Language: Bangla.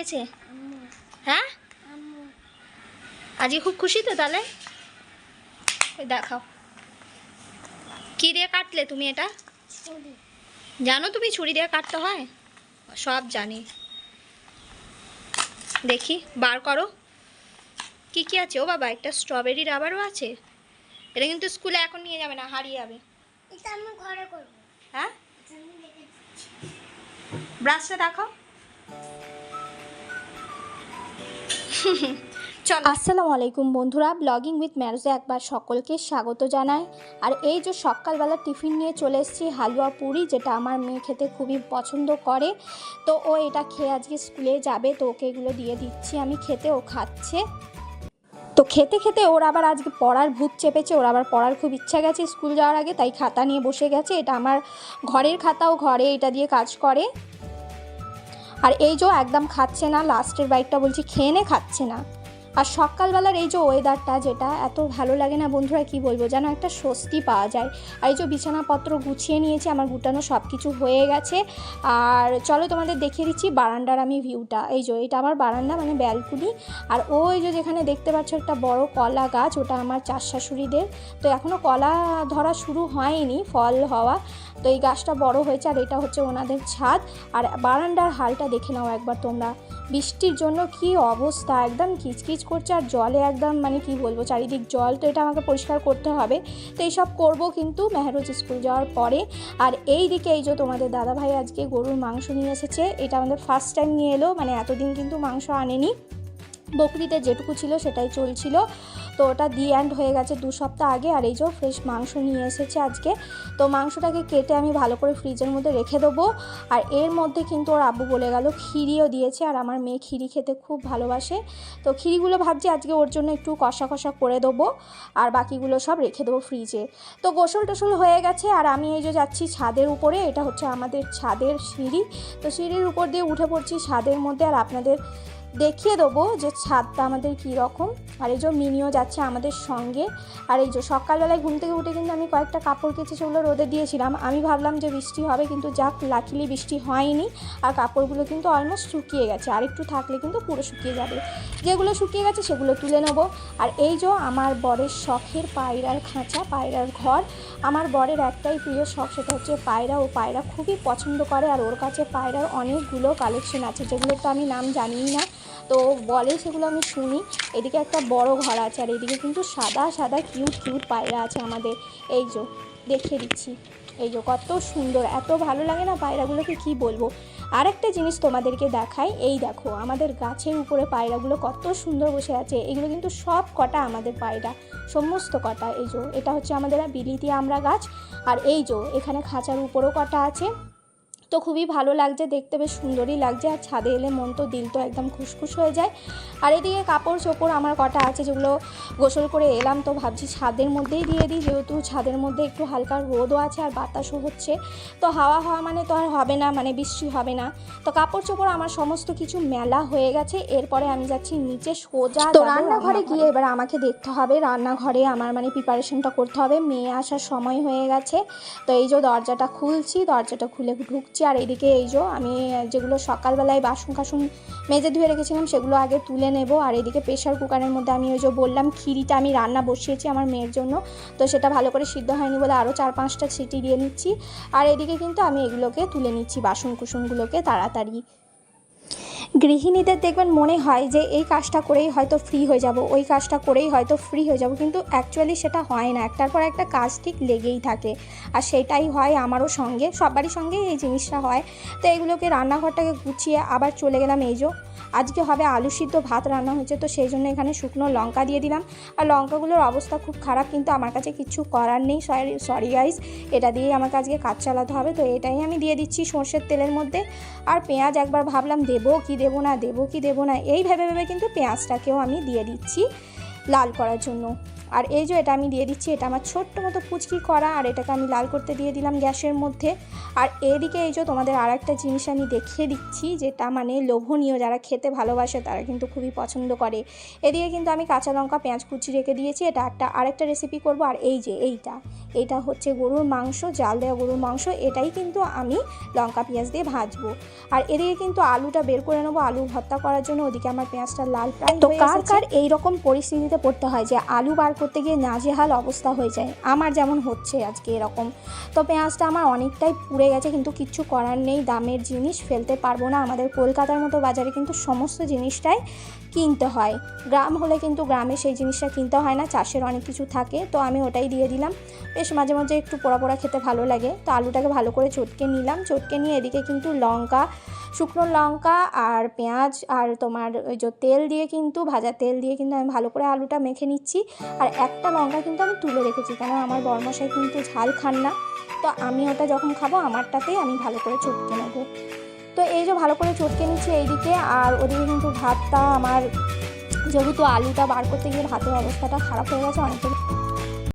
দিয়েছে? হ্যাঁ? আজকে খুব খুশি তো তাহলে? দেখাও। কি দিয়ে কাটলে তুমি এটা? জানো তুমি ছুরি দিয়ে কাটতে হয়? সব জানি। দেখি বার করো। কি কি আছে? ও বাবা একটা স্ট্রবেরি রাবারও আছে। এটা কিন্তু স্কুলে এখন নিয়ে যাবে না হারিয়ে যাবে। হ্যাঁ। ব্রাশটা দেখাও। আসসালামু আলাইকুম বন্ধুরা ব্লগিং উইথ ম্যারজে একবার সকলকে স্বাগত জানাই। আর এই যে সকালবেলা টিফিন নিয়ে চলে এসেছি হালুয়া পুরি, যেটা আমার মেয়ে খেতে খুবই পছন্দ করে, তো ও এটা খেয়ে আজকে স্কুলে যাবে, তো ওকে এগুলো দিয়ে দিচ্ছি, আমি খেতে, ও খাচ্ছে। তো খেতে খেতে ওর আবার আজকে পড়ার ভূত চেপেছে, ওর আবার পড়ার খুব ইচ্ছা গেছে স্কুল যাওয়ার আগে, তাই খাতা নিয়ে বসে গেছে, এটা আমার ঘরের খাতাও ঘরে এটা দিয়ে কাজ করে। আর এই যে একদম খাচ্ছে না লাস্টের বাইকটা বলছি খেয়ে নে খাচ্ছে না। আর সকালবেলার এই যে ওয়েদারটা যেটা, এত ভালো লাগে না বন্ধুরা, কি বলব? যেন একটা স্বস্তি পাওয়া যায়। আর এই যে বিছানাপত্র গুছিয়ে নিয়েছি, আমার গুটানো সব কিছু হয়ে গেছে। আর চলো তোমাদের দেখিয়ে দিচ্ছি বারান্দার আমি ভিউটা এই যে, এটা আমার বারান্দা মানে ব্যালকুনি আর ওই যে যেখানে দেখতে পাচ্ছ একটা বড় কলা গাছ, ওটা আমার চার শাশুড়িদের তো এখনও কলা ধরা শুরু হয়নি, ফল হওয়া। তো এই গাছটা বড় হয়েছে, আর এটা হচ্ছে ওনাদের ছাদ। আর বারান্দার হালটা দেখে নাও একবার তোমরা। বৃষ্টির জন্য কি অবস্থা? একদম কিচকিচ করছে আর জলে একদম মানে কি বলব, চারিদিক জল তো এটা আমাকে পরিষ্কার করতে হবে। তো এইসব করব কিন্তু মেহরুজ স্কুল যাওয়ার পরে। আর এই দিকে এই যে তোমাদের দাদাভাই আজকে গরুর মাংস নিয়ে এসেছে, এটা আমাদের ফার্স্ট টাইম নিয়ে এলো মানে এতদিন কিন্তু মাংস আনেনি। বকরিতে যেটুকু ছিল সেটাই চলছিল। তো ওটা দি অ্যান্ড হয়ে গেছে দু সপ্তাহ আগে। আর এই যে ফ্রেশ মাংস নিয়ে এসেছে আজকে। তো মাংসটাকে কেটে আমি ভালো করে ফ্রিজের মধ্যে রেখে দেবো। আর এর মধ্যে কিন্তু ওর আব্বু বলে গেল খিরিও দিয়েছে। আর আমার মেয়ে খিরি খেতে খুব ভালোবাসে। তো খিরিগুলো ভাবছি আজকে ওর জন্য একটু কষা কষা করে দেবো। আর বাকিগুলো সব রেখে দেবো ফ্রিজে। তো গোসল টোসল হয়ে গেছে। আর আমি এই যে যাচ্ছি ছাদের উপরে, এটা হচ্ছে আমাদের ছাদের সিঁড়ি। তো সিঁড়ির উপর দিয়ে উঠে পড়ছি ছাদের মধ্যে। আর আপনাদের দেখিয়ে দেবো যে ছাদটা আমাদের কী রকম, আর এই যে মিনিও যাচ্ছে আমাদের সঙ্গে। আর এই যে সকালবেলায় ঘুম থেকে উঠে কিন্তু আমি কয়েকটা কাপড় কেচে সেগুলো রোদে দিয়েছিলাম। আমি ভাবলাম যে বৃষ্টি হবে কিন্তু যাক লাকিলি বৃষ্টি হয়নি। আর কাপড়গুলো কিন্তু অলমোস্ট শুকিয়ে গেছে। আর একটু থাকলে কিন্তু পুরো শুকিয়ে যাবে। যেগুলো শুকিয়ে গেছে সেগুলো তুলে নেব। আর এই যে আমার বরের শখের পায়রার খাঁচা, পায়রার ঘর, আমার বরের একটাই প্রিয় শখ সেটা হচ্ছে পায়রা। ও পায়রা খুবই পছন্দ করে। আর ওর কাছে পায়রার অনেকগুলো কালেকশন আছে যেগুলো তো আমি নাম জানিই না। তো বলে সেগুলো আমি শুনি। এদিকে একটা বড় ঘর আছে আর এদিকে কিন্তু সাদা সাদা কিউট কিউট পায়রা আছে আমাদের। এই যে, দেখিয়ে দিচ্ছি। এই যে, কত সুন্দর, এত ভালো লাগে না পায়রাগুলোকে কি বলব? আর একটা জিনিস তোমাদেরকে দেখাই, এই দেখো, আমাদের গাছের উপরে পায়রাগুলো কত সুন্দর বসে আছে। এগুলো কিন্তু সব কটা আমাদের পায়রা, সমস্ত কটা। এই যে, এটা হচ্ছে আমাদের বিলিতি আমরা গাছ। আর এই যে, এখানে খাঁচার উপরও কটা আছে। তো খুবই ভালো লাগছে দেখতে বেশ সুন্দরই লাগছে। আর ছাদে এলে মন তো দিল তো একদম খুশখুশ হয়ে যায়। আর এদিকে কাপড় চোপড় আমার কটা আছে যেগুলো গোসল করে এলাম তো ভাবছি ছাদের মধ্যেই দিয়ে দিই। যেহেতু ছাদের মধ্যে একটু হালকা রোদও আছে আর বাতাসও হচ্ছে তো হাওয়া হাওয়া মানে তো আর হবে না মানে বৃষ্টি হবে না। তো কাপড় চোপড় আমার সমস্ত কিছু মেলা হয়ে গেছে এরপরে আমি যাচ্ছি নিচে সোজা তো রান্নাঘরে গিয়ে এবার আমাকে দেখতে হবে রান্নাঘরে আমার মানে প্রিপারেশনটা করতে হবে। মেয়ে আসার সময় হয়ে গেছে তো এই যে দরজাটা খুলছি দরজাটা খুলে ঢুকছি। আর এদিকে এই যে আমি, যেগুলো সকালবেলায় বাসন কাসন মেজে ধুয়ে রেখেছিলাম, সেগুলো আগে তুলে নেব। আর এদিকে প্রেশার কুকারের মধ্যে আমি ওই যে বললাম খিরিটা আমি রান্না বসিয়েছি আমার মেয়ের জন্য। তো সেটা ভালো করে সিদ্ধ হয়নি বলে আরও চার পাঁচটা সিটি দিয়ে নিচ্ছি। আর এদিকে কিন্তু আমি এগুলোকে তুলে নিচ্ছি, বাসন কুসনগুলোকে তাড়াতাড়ি। গৃহিণীদের দেখবেন মনে হয় যে এই কাজটা করেই হয়তো ফ্রি হয়ে যাব, ওই কাজটা করেই হয়তো ফ্রি হয়ে যাব, কিন্তু অ্যাকচুয়ালি সেটা হয় না। একটার পর একটা কাজ ঠিক লেগেই থাকে। আর সেটাই হয় আমারও সঙ্গে, সবারই সঙ্গেই এই জিনিসটা হয়। তো এগুলোকে রান্নাঘরটাকে গুছিয়ে আবার চলে গেলাম এই যে আজকে হবে আলু সিদ্ধ, ভাত রান্না হয়েছে, তো সেই জন্য এখানে শুকনো লঙ্কা দিয়ে দিলাম। আর লঙ্কাগুলোর অবস্থা খুব খারাপ, কিন্তু আমার কাছে কিছু করার নেই, সরি সরি গাইস এটা দিয়েই আমাকে আজকে কাজ চালাতে হবে, তো এটাই আমি দিয়ে দিচ্ছি সর্ষের তেলের মধ্যে। আর পেঁয়াজ একবার ভাবলাম, দেবো কি দেবো না, দেবো কি দেবো না, এই ভেবে ভেবে কিন্তু পেঁয়াজটাকেও আমি দিয়ে দিচ্ছি লাল করার জন্য। আর এই যে এটা আমি দিয়ে দিচ্ছি এটা আমার ছোট্ট মতো পুচকি করা আর এটাকে আমি লাল করতে দিয়ে দিলাম গ্যাসের মধ্যে। আর এদিকে এই যে তোমাদের আর একটা জিনিস আমি দেখিয়ে দিচ্ছি যেটা মানে লোভনীয় যারা খেতে ভালোবাসে তারা কিন্তু খুবই পছন্দ করে। এদিকে কিন্তু আমি কাঁচা লঙ্কা পেঁয়াজ কুচি রেখে দিয়েছি এটা একটা আরেকটা রেসিপি করব। আর এই যে এইটা এইটা হচ্ছে গরুর মাংস জাল দেওয়া গরুর মাংস এটাই কিন্তু আমি লঙ্কা পেঁয়াজ দিয়ে ভাজবো। আর এদিকে কিন্তু আলুটা বের করে নেব আলু ভর্তা করার জন্য ওদিকে আমার পেঁয়াজটা লাল প্রায় তো কার কার এইরকম পরিস্থিতিতে পড়তে হয় যে আলু বার করতে গিয়ে নাজেহাল অবস্থা হয়ে যায়। আমার যেমন হচ্ছে আজকে এরকম। তো পেঁয়াজটা আমার অনেকটাই পুড়ে গেছে, কিন্তু কিচ্ছু করার নেই। দামের জিনিস ফেলতে পারব না। আমাদের কলকাতার মতো বাজারে কিন্তু সমস্ত জিনিসটাই কিনতে হয়। গ্রাম হলে কিন্তু গ্রামে সেই জিনিসটা কিনতে হয় না, চাষের অনেক কিছু থাকে, তো আমি ওটাই দিয়ে দিলাম। বেশ মাঝে মাঝে একটু পোড়া পোড়া খেতে ভালো লাগে, তো আলুটাকে ভালো করে চটকে নিলাম। চটকে নিয়ে এদিকে কিন্তু লঙ্কা, শুকনো লঙ্কা আর পেঁয়াজ আর তোমার ওই যে তেল দিয়ে কিন্তু, ভাজা তেল দিয়ে কিন্তু আমি ভালো করে আলুটা মেখে নিচ্ছি। আর একটা লঙ্কা কিন্তু আমি তুলে রেখেছি কারণ আমার বরমশাই কিন্তু ঝাল খান না। তো আমি ওটা যখন খাব, আমারটাতেই আমি ভালো করে চটকে নেব। তো এই যে ভালো করে চটকে নিচ্ছি এইদিকে, আর ওদিকে কিন্তু ভাতটা আমার, যেহেতু আলুটা বার করতে গিয়ে ভাতের অবস্থাটা খারাপ হয়ে গেছে, অনেকটা